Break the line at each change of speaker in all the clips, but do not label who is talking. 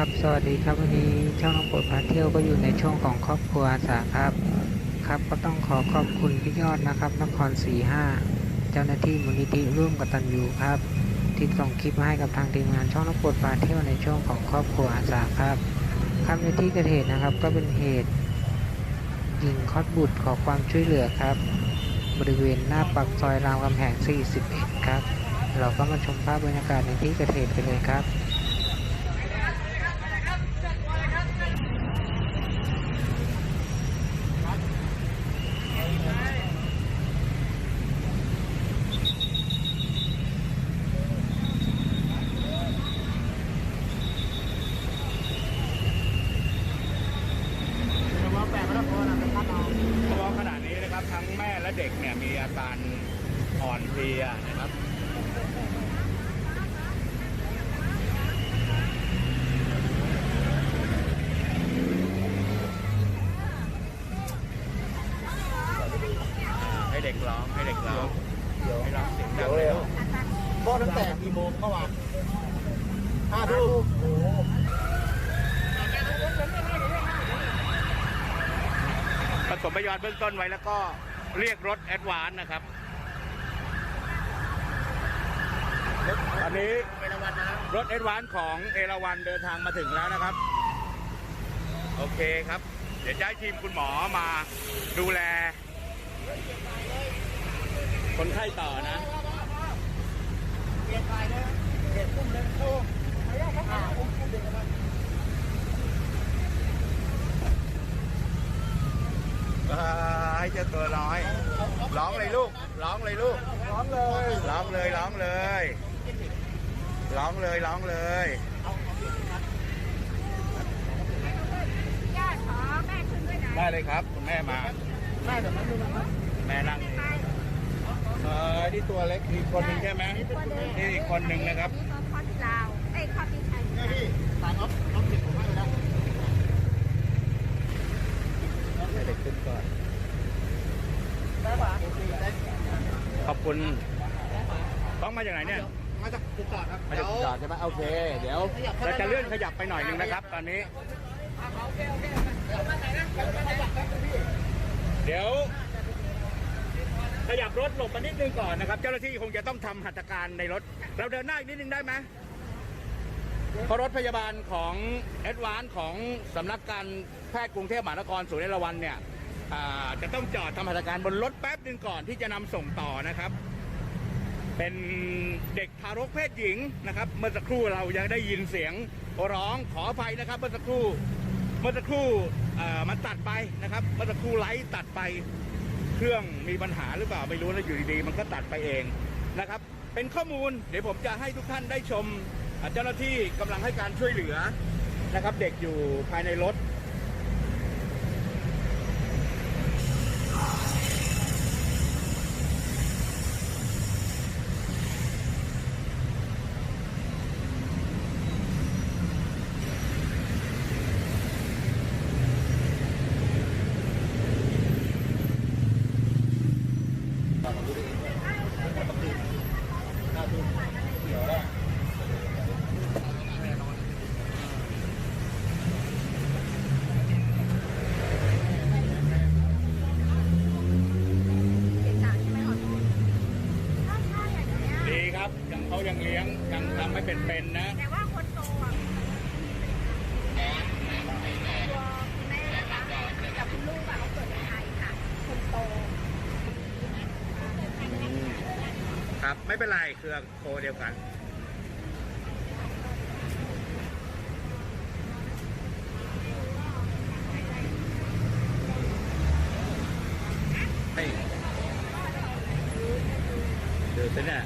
ครับ สวัสดีครับวันนี้ช่องน้องปดพาเที่ยวก็อยู่ในช่วงของครอบครัวอาสาครับ ครับก็ต้องขอขอบคุณพี่ยอดนะครับ นครสีห้าเจ้าหน้าที่มูลนิธิร่วมกตัญญูครับ ที่ส่งคลิปมาให้กับทางทีมงานช่องน้องปดพาเที่ยวในช่วงของครอบครัวอาสาครับครับในที่เกิดเหตุนะครับ ก็เป็นเหตุยิงคอดบุตรขอความช่วยเหลือครับ บริเวณหน้าปากซอยรามคำแหง41 ครับ เราก็มาชมภาพบรรยากาศในที่เกิดเหตุกันเลยครับ
เพราะว่าขณะนี้นะครับทั้งแม่และ เด็กเนี่ยมีอาการอ่อนเพลียนะครับให้เด็กร้องให้เด็กร้องให้ร้องเสียงดังเลยลูก
พ่อตั้งแต่กี่โมงเข้ามาห้าทุ่มโอ้โห
ผสมพยานเบื้องต้นไว้แล้วก็ เรียกรถแอดวานซ์นะครับตอนนี้
เป็นรางวัลนะ
รถเอดวานซ์ของเอราวันเดินทางมาถึงแล้วนะครับ โอเคครับ เดี๋ยวจะให้ทีมคุณหมอมาดูแล คนไข้ต่อนะ
เปลี่ยนไปเลยเปลี่ยนตุ้มเลยโอ้อ่าอุ้มอุ้มเด็กมา
ให้เจ้า ตัวน้อย ร้องเลยลูก ร้องเลยลูก
ร้องเลย
ร้องเลย ร้องเลย ร้องเลย ร้องเลย
ญาติขอแม่ขึ้นด้วยนะ
ได้เลยครับคุณแม่มา
แม่เดี๋ยวนั้นดูนะครับ
แม่นั่งเออนี่ตัวเล็กอีกคนหนึ่งใช่ไหมนี่อีกคนหนึ่งนะครับ
นี่ก็ข้อที่ลาวเอ้ยข้อที่ไทย
นี่พี่ตามอ๊อฟอ๊อฟเก็บผมให้เลยนะ
ให้เด็กขึ้นก่อน
ได้ป่ะได้
ขอบคุณต้องมาจากไหนเนี่ย
มาจากจุดจอดครับ
มาจากจุดจอดใช่ไหมโอเค เดี๋ยวเราจะเลื่อนขยับไปหน่อยหนึ่งนะครับ ตอนนี้ เดี๋ยว ขยับรถหลบมานิดนึงก่อนนะครับ เจ้าหน้าที่คงจะต้องทำหัตถการในรถ เราเดินหน้าอีกนิดนึงได้ไหมเพราะรถพยาบาลของแอดวานของสำนักการแพทย์กรุงเทพมหานครศูนย์เอราวันเนี่ยอ่า จะต้องจอดทำหัตถการบนรถแป๊บหนึ่งก่อนที่จะนำส่งต่อนะครับ เป็นเด็กทารกเพศหญิงนะครับ เมื่อสักครู่เรายังได้ยินเสียงร้องขออภัยนะครับ เมื่อสักครู่เมื่อสักครู่มันตัดไปนะครับ เมื่อสักครู่ไลท์ตัดไปเครื่องมีปัญหาหรือเปล่าไม่รู้แล้วอยู่ดีๆมันก็ตัดไปเองนะครับ เป็นข้อมูลเดี๋ยวผมจะให้ทุกท่านได้ชมเจ้าหน้าที่กำลังให้การช่วยเหลือนะครับ เด็กอยู่ภายในรถ
เด็กต่างใช่ไหมขอโทษถ้าใช่อย่างเงี้ย
ดีครับยังเขายังเลี้ยงยัง ทำไม่เป็นๆนะ
แต่ว่าคนโตอะตัวคุณแม่นะคะกับคุณลูกอะเขาเกิดในไทยค่ะ คนโต
ครับไม่เป็นไรเครือโคเดียวกันไม่เดือดเนี่ย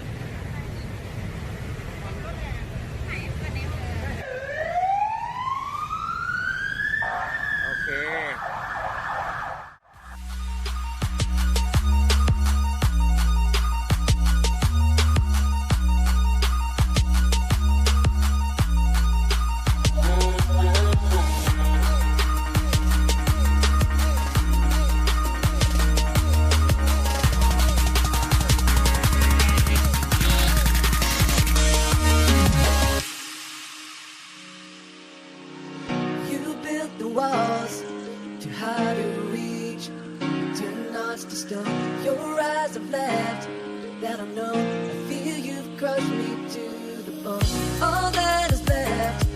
that I know. I feel you've crushed me to the bone. All that is left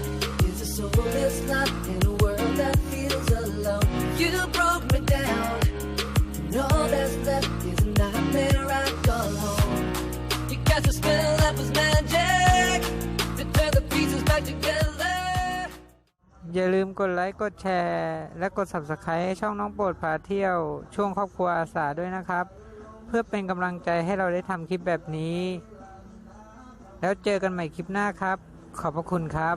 is a soulless life in a world that feels alone. You broke me down, and all that's left is a nightmare I call home. You cast a spell that was magic to turn the pieces back together.
อย่าลืมกดไลค์ กดแชร์ และกด Subscribe ให้ช่องน้องโปรดพาเที่ยว ช่วงครอบครัวอาสาด้วยนะครับ พื่อเป็นกำลังใจให้เราได้ทำคลิปแบบนี้ แล้วเจอกันใหม่คลิปหน้าครับ ขอบพระคุณครับ